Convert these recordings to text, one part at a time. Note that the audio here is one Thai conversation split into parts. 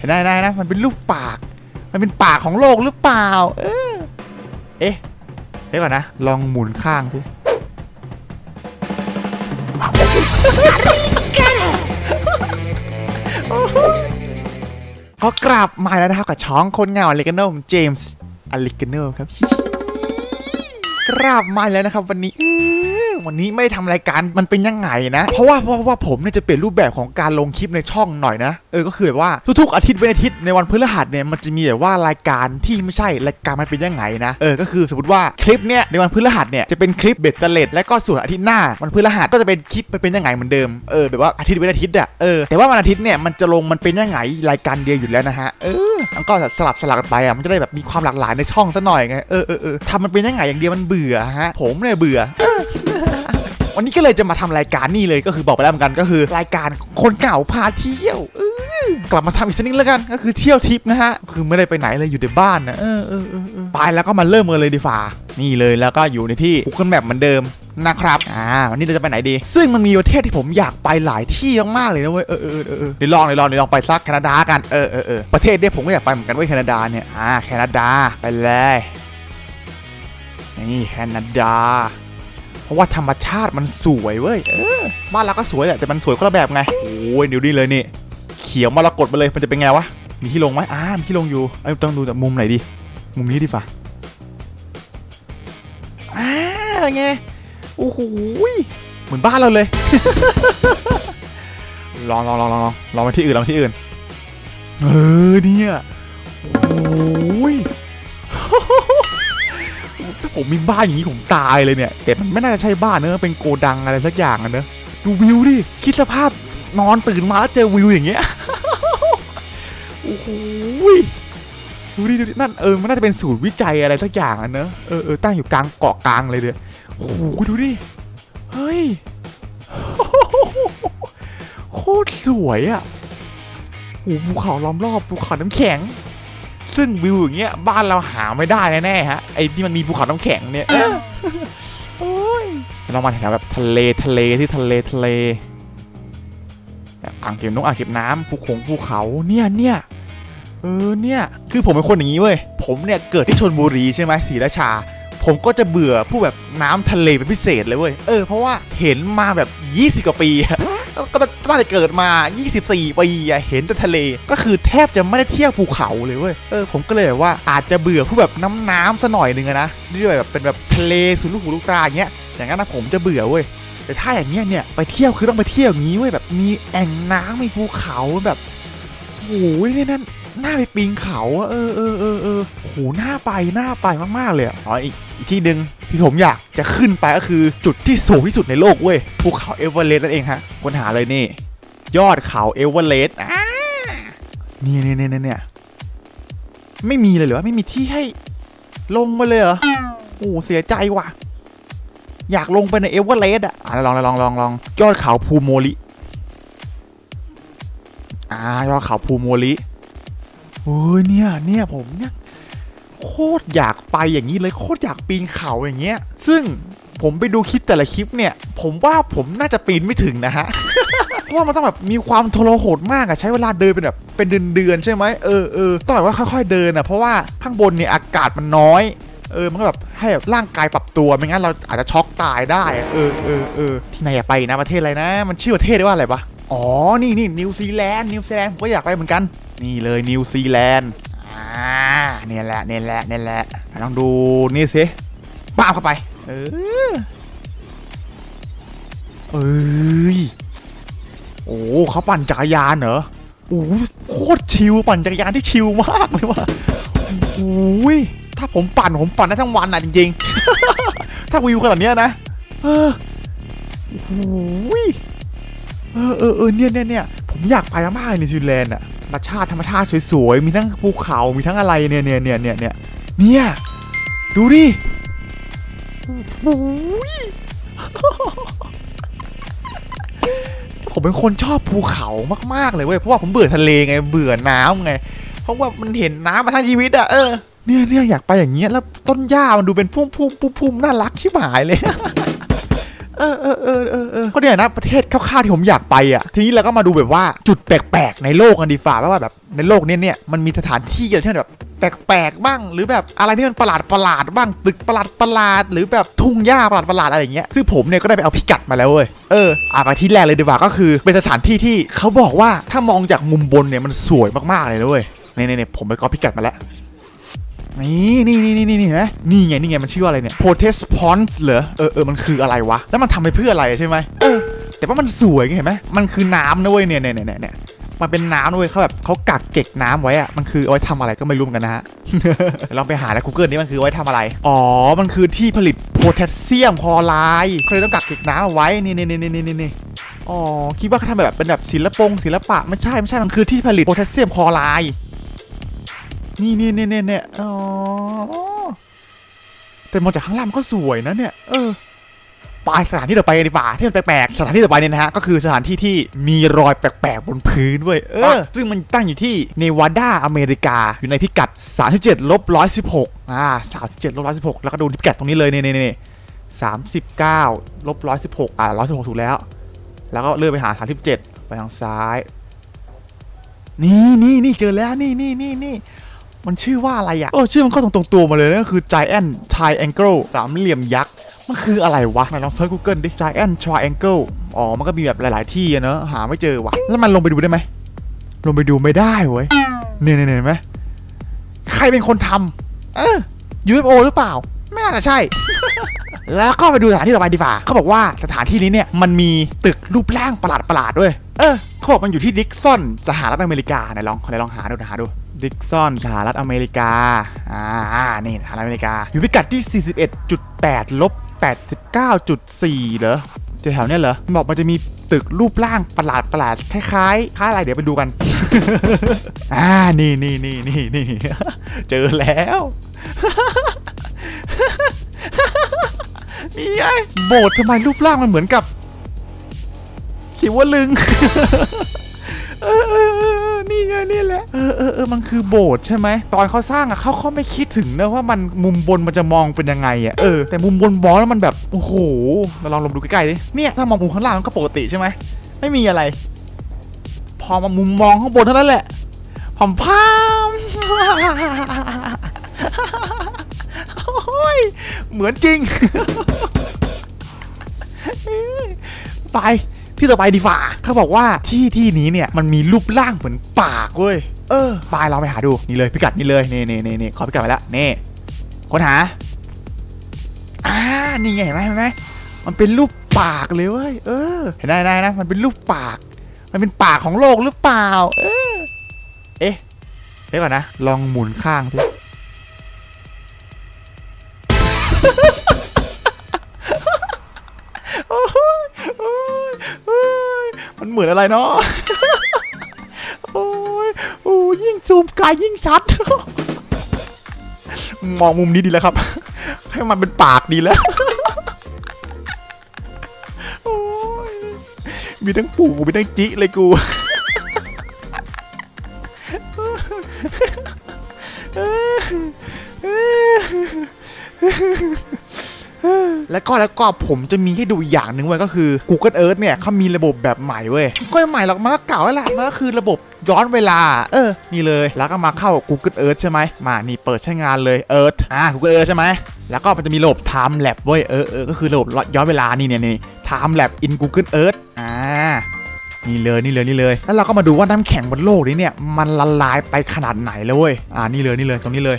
เห็นได้ได้นะ มันเป็นรูปปาก มันเป็นปากของโลกหรือเปล่า เออเอ๊ะเดี๋ยวก่อนนะ ลองหมุนข้างดิก็กลับมาแล้วนะครับกับช่องคนเงาอเลกานโนเจมส์อเลกานโนครับกราบมาแล้วนะครับวันนี้ วันนี้ไม่ได้ทำรายการมันเป็นยังไงนะ เพราะว่าเพราะว่าผมเนี่ยจะเปลี่ยนรูปแบบของการลงคลิปในช่องหน่อยนะ เออ ก็คือว่าทุกๆอาทิตย์เว้นอาทิตย์ในวันพฤหัสเนี่ยมันจะมีแบบว่ารายการที่ไม่ใช่รายการมันเป็นยังไงนะ เออ ก็คือสมมติว่าคลิปเนี่ยในวันพฤหัสเนี่ยจะเป็นคลิปเบ็ดเตล็ดและก็ส่วนอาทิตย์หน้าวันพฤหัสก็จะเป็นคลิปมันเป็นยังไงเหมือนเดิม เออ แบบว่าอาทิตย์เว้นอาทิตย์อะเออ แต่ว่าวันอาทิตย์เนี่ยมันจะลงมันเป็นยังไงรายการเดียวอยู่แล้วนะฮะ เออ มันก็สลับสลับกันไปอะมันจะได้แบบมีความหลากหลายในช่องซะหน่อยไง เออเออเออทำมันเป็นยังไงอย่างเดียวมันเบื่อฮะ ผมเนี่ยเบื่อ วันนี้ก็เลยจะมาทำรายการนี่เลยก็คือบอกไปแล้วเหมือนกันก็คือ รายการคนเก่าพาเที่ยวกลับมาทำอีกสักนิดแล้วกันก็คือเที่ยวทิปนะฮะคือไม่ได้ไปไหนเลยอยู่ในบ้านนะเออเออไปแล้วก็มาเริ่มกันเลยดีฝ่านี่เลยแล้วก็อยู่ในที่ Google Map เหมือนเดิมนะครับ อ่า วันนี้เราจะไปไหนดี ซึ่งมันมีประเทศที่ผมอยากไปหลายที่มากๆเลยนะเว้ย เออเออเออเออเดี๋ยวลองเดี๋ยวลองเดี๋ยวลองไปสักแคนาดากัน เออเออเออประเทศเนี้ยผมก็อยากไปเหมือนกันเว้ยแคนาดาเนี่ย อ่า แคนาดา ไปเลย นี่แคนาดา ราะว่าธรรมชาติมันสวยเว้ยเออบ้านเราก็สวยแหละแต่มันสวยคนละแบบไงโอ้ยเดี๋ยวนี้เลยนี่ เขียวมรกตมาเลยมันจะเป็นไงวะมีที่ลงไหมอ่ามีที่ลงอยู่เอ้ยต้องดูจากมุมไหนดี มุมนี้ดีฝ่าอ่าไงโอ้โหยเหมือนบ้านเราเลย ลองลองลองลองลองลองไปที่อื่นลองที่อื่น เออเนี่ยโอ้ย ถ้าผมมีบ้านอย่างนี้ผมตายเลยเนี่ย แต่มันไม่น่าจะใช่บ้านเนอะเป็นโกดังอะไรสักอย่างอะเนอะดูวิวดิ คิดสภาพนอนตื่นมาแล้วเจอวิวอย่างเงี้ย โอ้โหยดูดิดูดินั่นเออ มันน่าจะเป็นศูนย์วิจัยอะไรสักอย่างอะเนอะเออเออตั้งอยู่กลางเกาะกลางเลยเด้อโอ้โหดูดิ เฮ้ย โคตรสวยอะโอ้ภูเขาล้อมรอบภูเขาน้ำแข็ง ซึ่งวิวอย่างเงี้ยบ้านเราหาไม่ได้แน่ๆฮะไอ้ที่มันมีภูเขาน้ำแข็งเนี่ยเออโอ้ยเรามาแถวแบบทะเลทะเลที่ทะเลทะเลอ่างเก็บนกอ่างเก็บน้ำภูคงภูเขาเนี่ยเนี่ยเออเนี่ยคือผมเป็นคนอย่างนี้เว้ยผมเนี่ยเกิดที่ชนบุรีใช่ไหมศรีราชา ผมก็จะเบื่อผู้แบบน้ำทะเลเป็นพิเศษเลยเว้ยเออเพราะว่าเห็นมาแบบ 20 กว่าปีอะ ก็ตั้งแต่เกิดมา 24 ปีเห็นแต่ทะเล ก็คือแทบจะไม่ได้เที่ยวภูเขาเลยเว้ย เออผมก็เลยแบบว่าอาจจะเบื่อผู้แบบน้ำน้ำซะหน่อยหนึงอะนะด้วยแบบเป็นแบบทะเลสุดลูกหูลูกตาอย่างเงี้ย อย่างนั้นนะผมจะเบื่อเว้ย แต่ถ้าอย่างเงี้ยเนี่ยไปเที่ยวคือต้องไปเที่ยวอย่างนี้เว้ยแบบมีแอ่งน้ำมีภูเขาแบบโอ้ยนี่นั่น นน่าไปปีนเขาเออเออเออเออโอ้โหน่าไปน่าไปมากๆเลยอ๋ออีกอีกที่หนึ่งที่ผมอยากจะขึ้นไปก็คือจุดที่สูงที่สุดในโลกเว้ยภูเขาเอเวอเรสต์นั่นเองฮะค้นหาเลยนี่ ยอดเขาเอเวอเรสต์อ่านี่เนี่ยเนี่ยเนี่ยเนี่ยไม่มีเลยเหรอไม่มีที่ให้ลงมาเลยเหรอโอ้เสียใจว่ะ อยากลงไปในเอเวอเรสต์อะอะลองลองลองลองยอดเขาภูโมลิอ่ายอดเขาภูโมลิ เฮ้ยเนี่ยเนี่ยผมเนี่ยโคตรอยากไปอย่างนี้เลยโคตรอยากปีนเขาอย่างเงี้ย ซึ่งผมไปดูคลิปแต่ละคลิปเนี่ย ผมว่าผมน่าจะปีนไม่ถึงนะฮะเพราะว่ามันต้องแบบมีความทรหดมากอะใช้เวลาเดินเป็นแบบเป็นเดือนๆใช่ไหมเออเออต้องแบบว่าค่อยๆเดินอะเพราะว่าข้างบนเนี่ยอากาศมันน้อยเออมันก็แบบให้แบบร่างกายปรับตัวไม่งั้นเราอาจจะช็อกตายได้ เออเออเออที่ไหนอยากไปนะประเทศอะไรนะ มันชื่อประเทศได้ว่าอะไรปะอ๋อนี่นี่นิวซีแลนด์นิวซีแลนด์ผมก็อยากไปเหมือนกัน นี่เลยนิวซีแลนด์อ่าเนี่ยแหละเนี่ยแหละเนี่ยแหละลองดูนี่สิป้าเข้าไปเออเอ้ยโอ้เขาปั่นจักรยานเหรอโอ้โคตรชิลปั่นจักรยานที่ชิลมากเลยว่ะโอ้ยถ้าผมปั่นผมปั่นได้ทั้งวันอะจริงๆ ถ้าวิวขนาดนี้นะเออโอ้ยเออเออเนี่ยเนี่ยเนี่ยผมอยากไปมากเลยนิวซีแลนด์อะ รรมชาติธรรมชาติสวยๆ มีทั้งภูเขามีทั้งอะไรเนี่ยเนี่ยเนี่ยเนี่ยเนี่ยเนี่ยดูดิโอ้ยผมเป็นคนชอบภูเขามากๆเลยเว้ยเพราะว่าผมเบื่อทะเลไงเบื่อน้ำไง เพราะว่ามันเห็นน้ำมาทั้งชีวิตอะเออเนี่ยเนี่ยอยากไปอย่างเงี้ยแล้วต้นหญ้ามันดูเป็นพุ่มพุ่มพุ่มพุ่มน่ารักชิบหายเลย เออเออเออเออเออก็เนี่ยนะประเทศคร่าวๆที่ผมอยากไปอะทีนี้เราก็มาดูแบบว่าจุดแปลกๆในโลกกันดีฝ่าว่าแบบในโลกเนี้เนี่ยมันมีสถานที่อะไรที่แบบแปลกๆบ้าง หรือแบบอะไรที่มันประหลาดประหลาดบ้างตึกประหลาดประหลาดหรือแบบทุ่งหญ้าประหลาดประหลาดอะไรอย่างเงี้ยซึ่งผมเนี่ยก็ได้ไปเอาพิกัดมาแล้วเว้ยเอออะไปที่แรกเลยดีกว่าก็คือ เป็นสถานที่ที่เขาบอกว่าถ้ามองจากมุมบนเนี่ยมันสวยมากๆเลยนะเว้ยเนี่ยเนี่ยเนี่ยผมไปก๊อปพิกัดมาแล้ว นี่นี่นี่นี่นี่นี่เห็นไหมนี่ไงนี่ไงมันชื่อว่าอะไรเนี่ย protest pond เหรอเออเออมันคืออะไรวะ แล้วมันทำไปเพื่ออะไรใช่ไหมเออแต่ว่ามันสวยไงเห็นไหมมันคือน้ำนะเว้ยเนี่ยเนี่ยเนี่ยเนี่ยมันเป็นน้ำนะเว้ยเขาแบบเขากักเก็บน้ำไว้อะมันคือเอาไว้ทำอะไรก็ไม่รู้เหมือนกันนะฮะลองไปหาใน Google นี่มันคือเอาไว้ทำอะไร อ๋อ มันคือที่ผลิตโพแทสเซียมคลอไรด์เขาเลยต้องกักเก็บน้ำเอาไว้ นี่นี่นี่นี่นี่นี่อ๋อ คิดว่าเขาทำแบบเป็นแบบศิลปงศิลปะ ไม่ใช่ไม่ใช่ มันคือที่ผลิตโพแทสเซียมคลอไรด์ นี่นี่นี่นี่เนี่ยอ๋อแต่มองจากข้างล่างมันก็สวยนะเนี่ย เออไปสถานที่ต่อไปกันดีกว่าที่มันแปลกๆสถานที่ต่อไปเนี่ยนะฮะก็คือสถานที่ที่มีรอยแปลกๆบนพื้นเว้ยเออ ซึ่งมันตั้งอยู่ที่เนวาดาอเมริกาอยู่ในพิกัด 37ลบ116อ่า37ลบ116 แล้วก็ดูพิกัดตรงนี้เลยนี่นี่นี่39ลบ116อ่า116ถูกแล้ว แล้วก็เลื่อนไปหา37ไปทางซ้าย นี่นี่นี่เจอแล้วนี่นี่นี่นี่ มันชื่อว่าอะไรอะเออชื่อมันก็ตรงตรงๆตัวมาเลยนะก็คือ Giant Triangle สามเหลี่ยมยักษ์ มันคืออะไรวะไหนลองเซิร์ช Google ดิ Giant Triangle อ๋อ มันก็มีแบบหลาย ๆ ที่อะเนอะหาไม่เจอวะแล้วมันลงไปดูได้ไหม ลงไปดูไม่ได้เว้ยเนี่ยเนี่ยเห็นไหมใครเป็นคนทำเออ UFO หรือเปล่า ไม่น่าจะใช่ แล้วก็ไปดูสถานที่ต่อไปดีกว่าเขาบอกว่าสถานที่นี้เนี่ยมันมีตึกรูปร่างประหลาดประหลาดๆด้วย เออเขาบอกมันอยู่ที่ดิกซอนสหรัฐอเมริกาไหนลองไหนลองหาดูหาดู ดิกซอนสหรัฐอเมริกา อ่า นี่สหรัฐอเมริกา อยู่พิกัดที่ 41.8 ลบ 89.4 เหรอแถวเนี้ยเหรอมันบอกมันจะมีตึกรูปร่างประหลาดประหลาดคล้ายๆคล้ายอะไรเดี๋ยวไปดูกัน อ่า นี่นี่นี่นี่นี่เจอแล้ว นี่ไงโบสถ์ทำไมรูปร่างมันเหมือนกับขีว่าลึง ออเออมันคือโบสถ์ใช่ไหมตอนเขาสร้างอะเขาเขาไม่คิดถึงนะว่ามันมุมบนมันจะมองเป็นยังไงอะเออแต่มุมบนมองแล้วมันแบบโอ้โหเราลองลงดูใกล้ๆดิเนี่ยถ้ามองมุมข้างล่างมันก็ปกติใช่ไหมไม่มีอะไร พอมามุมมองข้างบนเท่านั้นแหละผอมพามเหมือนจริง ไปที่ต่อไปดีฝ่าเขาบอกว่าที่ที่นี้เนี่ยมันมีรูปร่างเหมือนปากเว้ย เออไปเราไปหาดูนี่เลยพิกัดนี่เลยนี่นี่นี่นี่ขอพิกัดไปแล้วนี่ค้นหาอ่านี่ไงเห็นไหมเห็นไหมมันเป็นรูปปากเลยเว้ยเออ เห็นได้ได้นะมันเป็นรูปปาก มันเป็นปากของโลกหรือเปล่า เออเอ๊ะเดี๋ยวก่อนนะลองหมุนข้างดิโอ้ยโอ้ยโอ้ยมันเหมือนอะไรเนาะ ซูมไกลยิ่งชัด มองมุมนี้ดีแล้วครับ ให้มันเป็นปากดีแล้วมีทั้งปู่มีทั้งจิเลยกู แล้วก็แล้วก็ผมจะมีให้ดูอย่างหนึ่งเว้ยก็คือ Google Earth เนี่ยเขามีระบบแบบใหม่เว้ยก็ไม่ใหม่หรอกมันก็เก่าแล้วแหละมันก็คือระบบย้อนเวลา เออ นี่เลย แล้วก็มาเข้า Google Earth ใช่ไหม มานี่เปิดใช้งานเลย Earth อ่า Google Earth ใช่ไหม แล้วก็มันจะมีระบบ Time Lap เว้ย เออเออก็คือระบบย้อนเวลานี่เนี่ยนี่ Time Lap in Google Earth อ่า นี่เลยนี่เลยนี่เลย แล้วเราก็มาดูว่าน้ำแข็งบนโลกนี้เนี่ย มันละลายไปขนาดไหนแล้วเว้ย อ่า นี่เลยนี่เลยตรงนี้เลย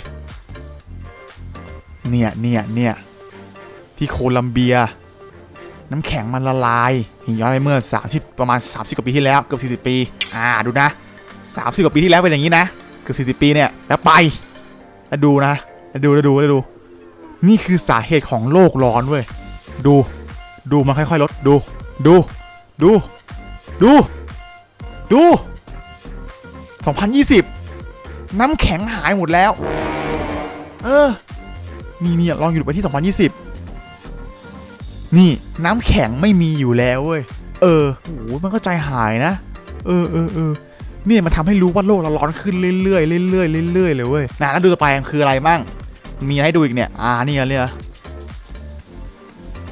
เนี่ยเนี่ยเนี่ย ที่โคลัมเบีย น้ำแข็งมันละลายนี่ย้อนไปเมื่อ 30 ประมาณ 30 กว่าปีที่แล้วเกือบ40 ปี อ่าดูนะ 30 กว่าปีที่แล้วเป็นอย่างนี้นะเกือบ40 ปีเนี่ยแล้วไปแล้วดูนะแล้วดูแล้วดูแล้วดู นี่คือสาเหตุของโลกร้อนเว้ยดูดูมันค่อยๆลดดู ดู ดู ดู ดู 2020 น้ำแข็งหายหมดแล้ว เออนี่นี่ลองอยู่ไปที่ 2020 นี่น้ำแข็งไม่มีอยู่แล้วเว้ย เออโอ้มันก็ใจหายนะ เออเออเออนี่มันทำให้รู้ว่าโลกเราร้อนขึ้นเรื่อยๆเรื่อยๆเรื่อยๆเลยเว้ยนะแล้วดูต่อไปมันคืออะไรมั่ง มีให้ดูอีกเนี่ย อ่า นี่อะไรเนี่ย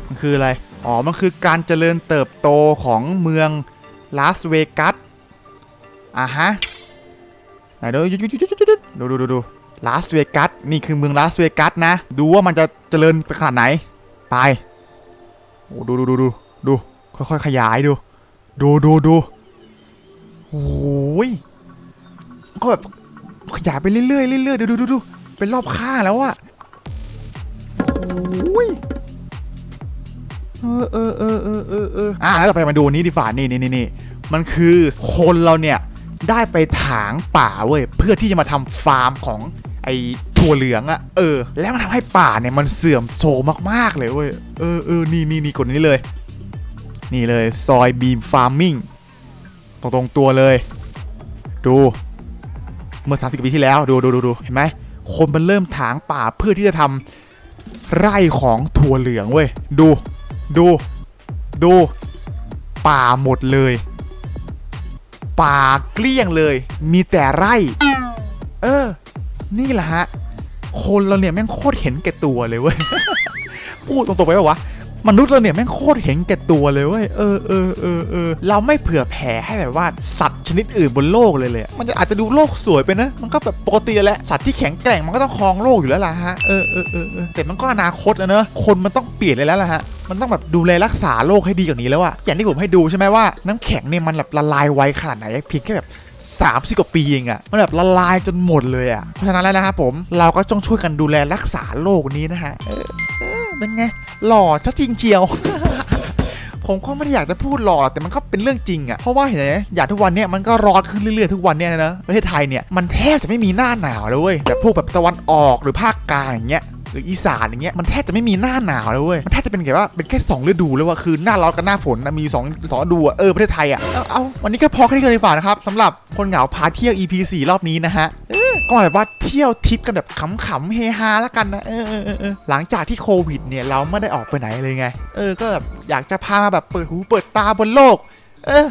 มันคืออะไร อ๋อ มันคือการเจริญเติบโตของเมืองลาสเวกัส อะฮะ ไหนดูดูดูดูดูดูลาสเวกัส นี่คือเมืองลาสเวกัสนะ ดูว่ามันจะเจริญไปขนาดไหน ไป โอ้ดูดูดูดูดูค่อยๆขยายดู ดูดูดูโอ้ยก็แบบขยายไปเรื่อยๆเรื่อยๆดูดูดูดูเป็นรอบข้างแล้วอะโอ้ยเออเออเออเออเออเอออะแล้วเราไปมาดูนี้ดีฝ่านี่นี่นี่นี่มันคือคนเราเนี่ยได้ไปถางป่าเว้ยเพื่อที่จะมาทำฟาร์มของไอ ถั่วเหลืองอะเออ แล้วมันทำให้ป่าเนี่ยมันเสื่อมโทรมมากๆเลยเว้ย เออเออนี่นี่นี่กดนี้เลย นี่เลยซอยบีมฟาร์มิงตรงตรงตัวเลย ดูเมื่อ 30 ปีที่แล้ว ดูดูดูดูเห็นไหม คนมันเริ่มถางป่าเพื่อที่จะทำไร่ของถั่วเหลืองเว้ย ดู ดู ดู ป่าหมดเลย ป่าเกลี้ยงเลย มีแต่ไร่ เออ นี่แหละฮะ คนเราเนี่ยแม่งโคตรเห็นแก่ตัวเลยเว้ย พูดตรงๆไปว่าวะ มนุษย์เราเนี่ยแม่งโคตรเห็นแก่ตัวเลยเว้ยเออเออเออเออเราไม่เผื่อแผ่ให้แบบว่าสัตว์ชนิดอื่นบนโลกเลยเลย มันจะอาจจะดูโลกสวยไปนะ มันก็แบบปกติแหละสัตว์ที่แข็งแกร่งมันก็ต้องครองโลกอยู่แล้วล่ะฮะเออเออเออเออแต่มันก็อนาคตแล้วเนอะคนมันต้องเปลี่ยนเลยแล้วล่ะฮะมันต้องแบบดูแลรักษาโลกให้ดีกว่านี้แล้วอะอย่างที่ผมให้ดูใช่ไหมว่าน้ำแข็งเนี่ยมันแบบละลายไวขนาดไหนเพียงแค่แบบ30กว่าปีเองอะมันแบบละลายจนหมดเลยอะเพราะฉะนั้นแล้วนะครับผมเราก็ต้องช่วยกันดูแลรักษาโลกนี้นะฮะ เป็นไง หล่อชัดจริงเชียวผมก็ไม่ได้อยากจะพูดหล่อหรอกแต่มันก็เป็นเรื่องจริงอะเพราะว่าเห็นไหมอย่างทุกวันเนี่ยมันก็ร้อนขึ้นเรื่อยๆทุกวันเนี่ยนะประเทศไทยเนี่ยมันแทบจะไม่มีหน้าหนาวเลยแบบพวกแบบตะวันออกหรือภาคกลางอย่างเงี้ย หรืออีสานอย่างเงี้ยมันแทบจะไม่มีหน้าหนาวเลยเว้ยมันแทบจะเป็นแบบว่าเป็นแค่สองฤดูเลยว่าคือหน้าร้อนกับหน้าฝนนะมีสองสองฤดูเออประเทศไทยอะเอาเอาวันนี้ก็พอแค่นี้กันดีกว่านะครับสำหรับคนเหงาพาเที่ยว EP 4รอบนี้นะฮะก็แบบว่าเที่ยวทิปกันแบบขำๆเฮฮาแล้วกันนะเออเออหลังจากที่โควิดเนี่ยเราไม่ได้ออกไปไหนเลยไง เออก็แบบอยากจะพามาแบบเปิดหูเปิดตาบนโลก เออ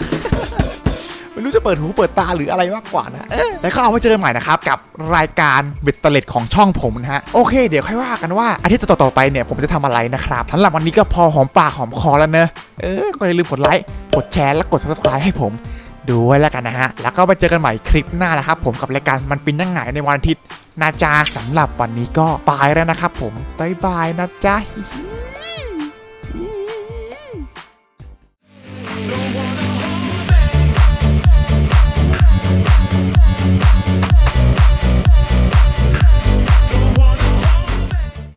ไม่รู้จะเปิดหูเปิดตาหรืออะไรมากกว่านะเออแล้วก็เอาไว้เจอกันใหม่นะครับ กับรายการเบ็ดเตล็ดของช่องผมนะฮะโอเค เดี๋ยวค่อยว่ากันว่าอาทิตย์ต่อๆไปเนี่ยผมจะทำอะไรนะครับสำหรับวันนี้ก็พอหอมปากหอมคอแล้วเนอะเออก็อย่าลืมกดไลค์กดแชร์และกด subscribe ให้ผมดูไว้แล้วกันนะฮะ แล้วก็ไปเจอกันใหม่คลิปหน้านะครับผมกับรายการมันเป็นยังไงในวันอาทิตย์ นาจาสำหรับวันนี้ก็ไปแล้วนะครับผม บ๊ายบายนะจ๊ะ